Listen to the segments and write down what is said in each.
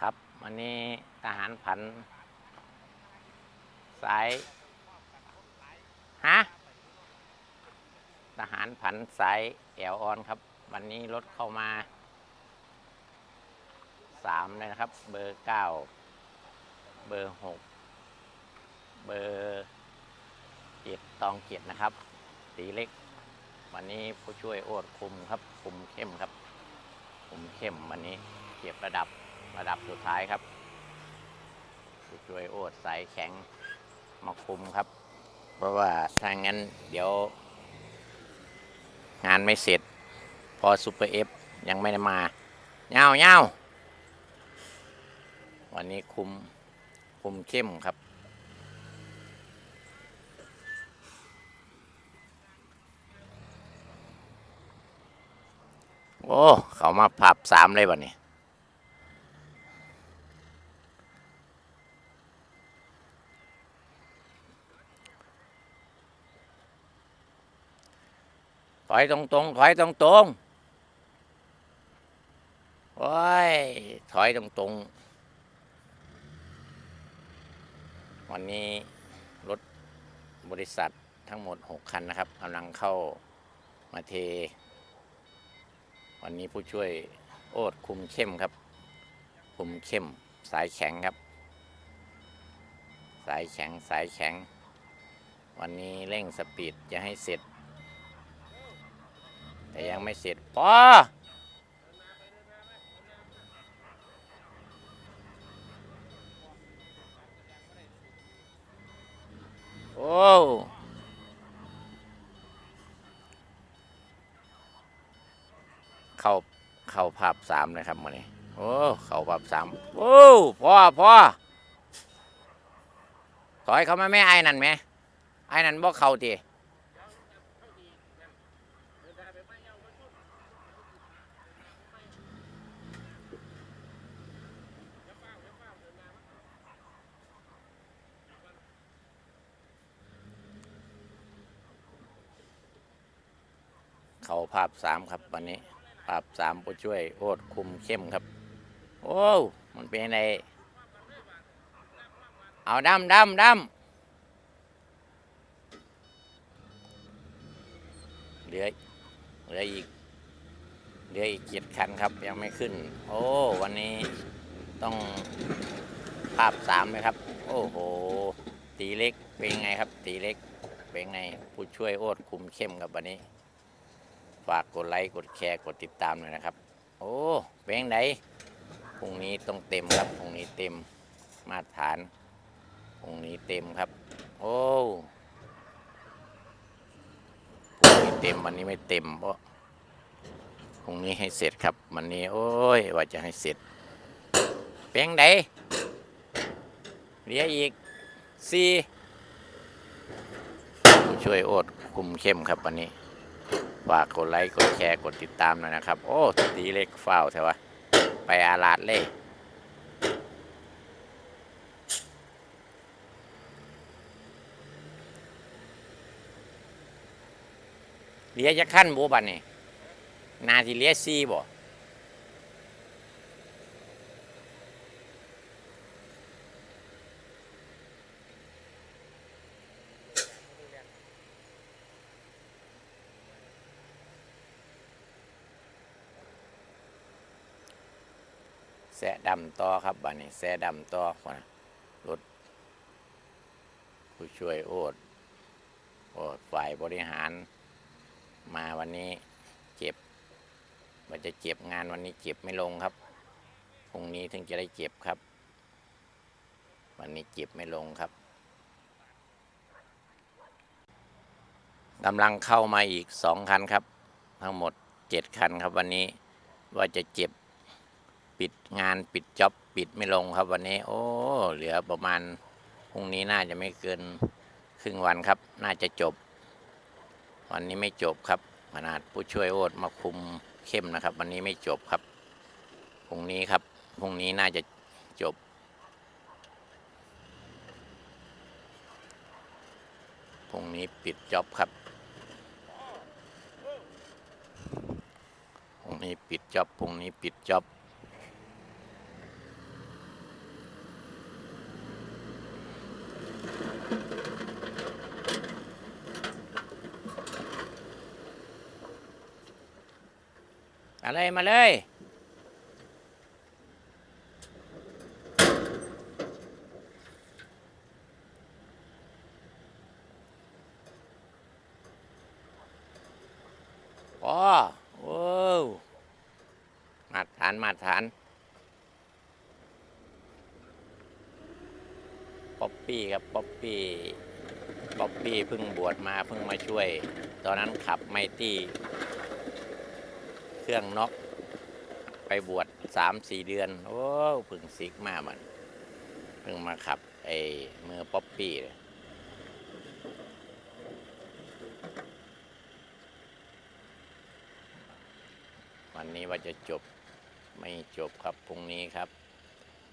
ครับวันนี้ทหารผัน สายฮะทหารผันสายแอลออนครับ วันนี้รถเข้ามาสามเลยนะครับ เบอร์เก้าเบอร์หกเบอร์เจ็ดตองเจ็ดนะครับ สีเล็ก วันนี้ผู้ช่วยโอดคุมครับ คุมเข้มครับ คุมเข้มวันนี้เก็บระดับ ระดับสุดท้ายครับช่วยโอดสายแข็งมาคุมครับ เพราะว่าถ้างั้นเดี๋ยว งานไม่เสร็จ พอซูเปอร์เอฟยังไม่ได้มาเงาเงาวันนี้คุมคุมเข้มครับโอ้ เขามาผับสามเลยวันนี้ ถอยตรงตรงถอยตรงตรงโอ้ยถอยตรงตรงวันนี้รถบริษัททั้งหมด 6 คันนะครับกำลังเข้ามาเท วันนี้ผู้ช่วยโอดคุมเข้มครับ คุมเข้มสายแข็งครับ สายแข็งสายแข็ง วันนี้เร่งสปีดจะให้เสร็จ แต่ยังไม่เสร็จพอโอ้เข้าเข้าภาพสามเลยครับมันนี้โอ้เข้าภาพสามโอ้พ่อพ่อถอยเขามาแม่ไอ้นั่นไหมไอ้นั่นบ่เข้าที เขาภาพสามครับวันนี้ ภาพสามผู้ช่วยโอดคุมเข้มครับ โอ้มันเป็นไงเอาดำดำดำเหลือเหลืออีกเหลืออีกเจ็ดคันครับยังไม่ขึ้น โอ้วันนี้ต้องภาพสามเลยครับ โอ้โห ตีเล็กเป็นไงครับ ตีเล็กเป็นไงผู้ช่วยโอดคุมเข้มครับวันนี้ ฝากกดไลค์กดแชร์กดติดตามหน่อยนะครับ โอ้เพลงไหนพรุ่งนี้ต้องเต็มครับพรุ่งนี้เต็มมาตรฐานพรุ่งนี้เต็มครับ โอ้พรุ่งนี้เต็มวันนี้ไม่เต็มเพราะพรุ่งนี้ให้เสร็จครับวันนี้ โอ้ยว่าจะให้เสร็จเพลงไหนเหลืออีกสี่ช่วยโอดคุมเข้มครับวันนี้ ฝากกดไลค์กดแชร์กดติดตามหน่อยนะครับ โอ้ตีเล็กเฝ้าวใช่ปะไปอาลาดเล่เลี้ยจะขั้นบูบันนี่นาทีเลี้ยซีบ่ะดำต่อครับบันนี้แสะดำต่อคนน่ะรถผู้ช่วยโอดโอดฝ่ายบริหาร มาวันนี้เจ็บว่าจะเจ็บงานวันนี้เจ็บไม่ลงครับพรุ่งนี้ถึงจะได้เจ็บครับ วันนี้เจ็บไม่ลงครับกำลังเข้ามาอีกสองคันครับ ทั้งหมดเจ็ดคันครับวันนี้ว่าจะเจ็บ งานปิดจ็อบปิดไม่ลงครับวันนี้ โอ้ เหลือประมาณพรุ่งนี้น่าจะไม่เกินครึ่งวันครับ น่าจะจบ วันนี้ไม่จบครับขนาดผู้ช่วยโอดมาคุมเข้มนะครับ วันนี้ไม่จบครับพรุ่งนี้ครับพรุ่งนี้น่าจะจบ พรุ่งนี้ปิดจ็อบครับ พรุ่งนี้ปิดจ็อบ พรุ่งนี้ปิดจ็อบ มาเลย มาเลย โอ้โอ้มาฐาน มาฐานป๊อปปี้ครับป๊อปปี้ป๊อปปี้เพิ่งบวชมาเพิ่งมาช่วย ตอนนั้นขับไมตี้ เครื่องน็อกไปบวชสามสี่เดือน โอ้พึ่งซิกมามันเพิ่งมาขับไอ้มือป๊อปปี้เลยวันนี้ว่าจะจบไม่จบครับพรุ่งนี้ครับ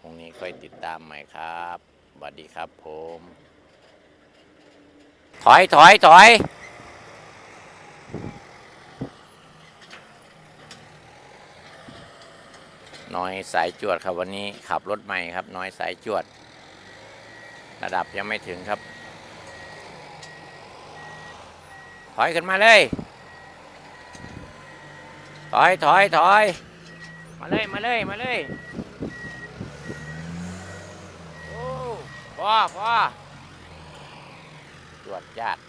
พรุ่งนี้ค่อยติดตามใหม่ครับสวัสดีครับผม ถอยถอยถอย น้อยสายจวดครับวันนี้ขับรถใหม่ครับ น้อยสายจวด ระดับยังไม่ถึงครับ ถอยขึ้นมาเลย ถอยถอยถอยมาเลยมาเลยมาเลยโอ้พอพอจวดญาติ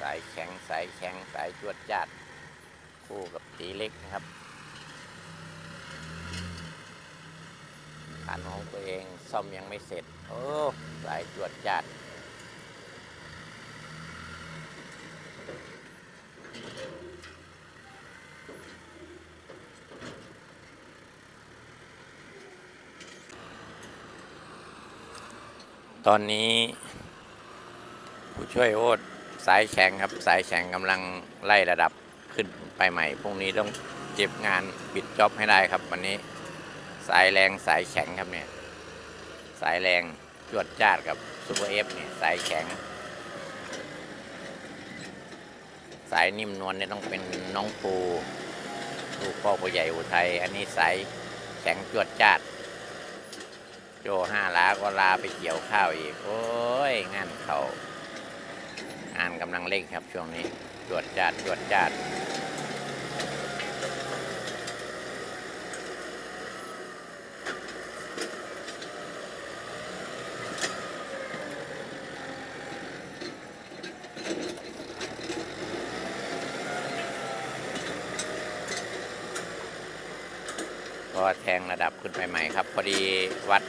สายแข็ง สายแข็งสายจวดญาติคู่กับตีเล็กนะครับคันของตัวเองซ่อมยังไม่เสร็จ โอ้สายจวดญาติตอนนี้ผู้ช่วยโอ๊ต สายแข็งครับสายแข็งกำลังไล่ระดับขึ้นไปใหม่พรุ่งนี้ต้องเก็บงานปิดจ็อบให้ได้ครับ วันนี้สายแรงสายแข็งครับเนี่ย สายแรงจวดจ้าดกับซูเปอร์เอฟเนี่ยสายแข็ง สายนิ่มนวลเนี่ยต้องเป็นน้องปูลูกพ่อผู้ใหญ่อุทัยอันนี้สายแข็งจวดจ้าดโจห้าล้าก็ลาไปเกี่ยวข้าวอีก โอ้ยงานเขา งานกำลังเร่งครับช่วงนี้ตรวจจัดตรวจจัดก็แทงระดับขึ้นไปใหม่ครับ พอดีวัด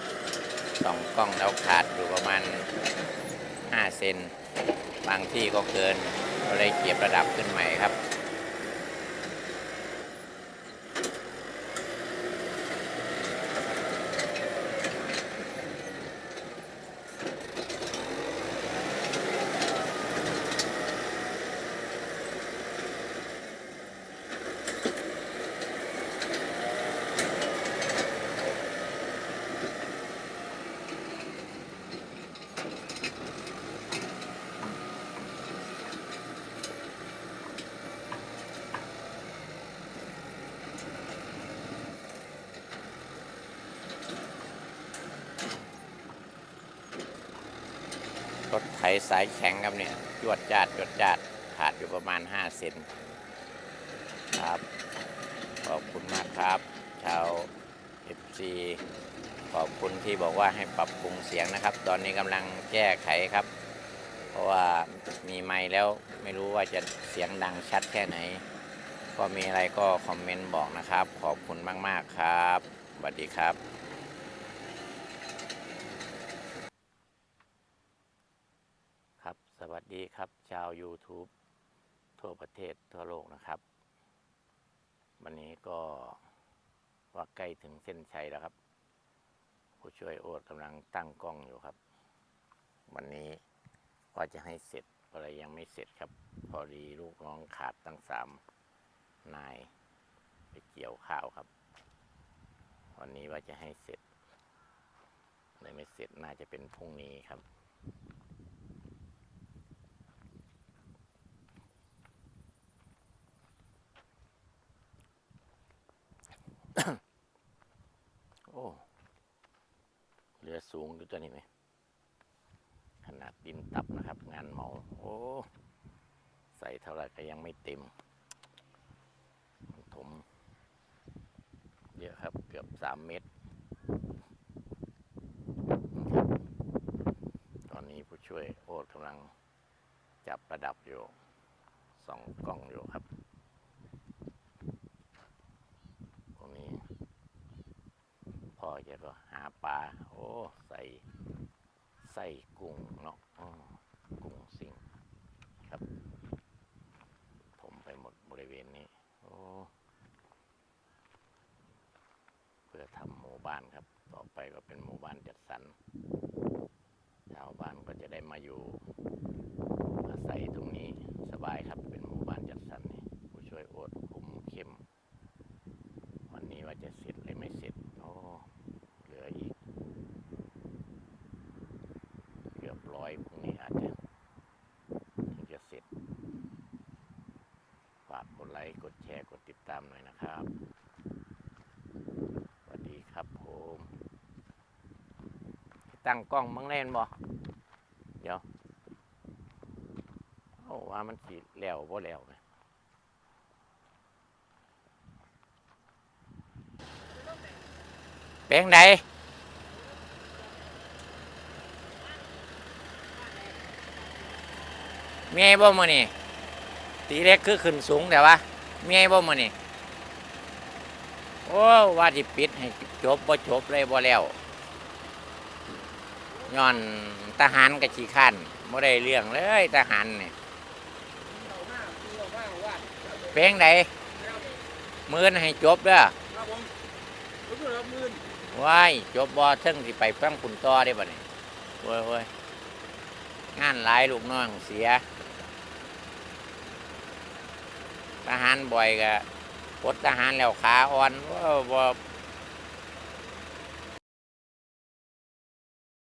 สองกล้องแล้วขาดอยู่ประมาณ5เซน บางที่ก็เกินก็เลยเก็บระดับขึ้นใหม่ครับ รถไถสายแข็งครับเนี่ยจวดจาดจวดจาดขาดอยู่ประมาณ 5 เซนครับ ขอบคุณมากครับ ชาว FC ขอบคุณที่บอกว่าให้ปรับปรุงเสียงนะครับ ตอนนี้กำลังแก้ไขครับ เพราะว่ามีไมค์แล้วไม่รู้ว่าจะเสียงดังชัดแค่ไหน ก็มีอะไรก็คอมเมนต์บอกนะครับ ขอบคุณมาก ๆ ครับสวัสดีครับครับ สวัส ดีครับชาว YouTube ทั่วประเทศทั่วโลกนะครับ วันนี้ก็ว่าใกล้ถึงเส้นชัยแล้วครับ ผู้ช่วยโอ๊ตกำลังตั้งกล้องอยู่ครับ วันนี้ว่าจะให้เสร็จอะไรยังไม่เสร็จครับ พอดีลูกน้องขาดตั้งสามนาย ไปเกี่ยวข้าวครับ วันนี้ว่าจะให้เสร็จเลยไม่เสร็จน่าจะเป็นพรุ่งนี้ครับ โอ้เรือสูงดูตัวนี้ไหมขนาดดินตับนะครับ งานเหมา โอ้ใส่เท่าไรก็ยังไม่เต็มถมเยอะครับเกือบสามเมตร ตอนนี้ผู้ช่วยโอ๊ตกำลังจับประดับอยู่สองกล้องอยู่ครับ พ่อแกก็หาปลา โอ้ ใส่ใส่กุ้งเนาะกุ้งสิงครับ ผมไปหมดบริเวณนี้ โอ้ เพื่อทำหมู่บ้านครับ ต่อไปก็เป็นหมู่บ้านจัดสรร ชาวบ้านก็จะได้มาอยู่อาศัยตรงนี้สบายครับ เป็นหมู่บ้านจัดสรรนี่ผู้ช่วยโอดคุมเข้ม วันนี้ว่าจะเสร็จเลยไม่เสร็จ โอ้เหลืออีก เกือบร้อยพรุ่งนี้อาจจะถึงจะเสร็จ ฝากกดไลค์ กดแชร์ กดติดตามหน่อยนะครับ สวัสดีครับผม ตั้งกล้องมังเล่นบ่เดี๋ยวโอ้ว่ามันสีแล้วบ่แล้วไหมเป็นไงเมียบ่มานี่ ตีเล็กคือขึ้นสูงแต่ว่าเมียบ่มานี่โอ้ว่าที่ปิดให้จบบ่จบเลยบ่แล้วย้อนทหารกับขี้ข้นบ่ได้เรื่องเลยทหารนี่เพลงใดมือนให้จบเด้อว้ายจบบ่เทิงสิไปฟังคุณต่อได้บ่นี่โอ้ยโอ้ยงานหลายลูกน้องเสีย ทหารบ่อยก็ปลดทหารแล้วขาอ่อนว่า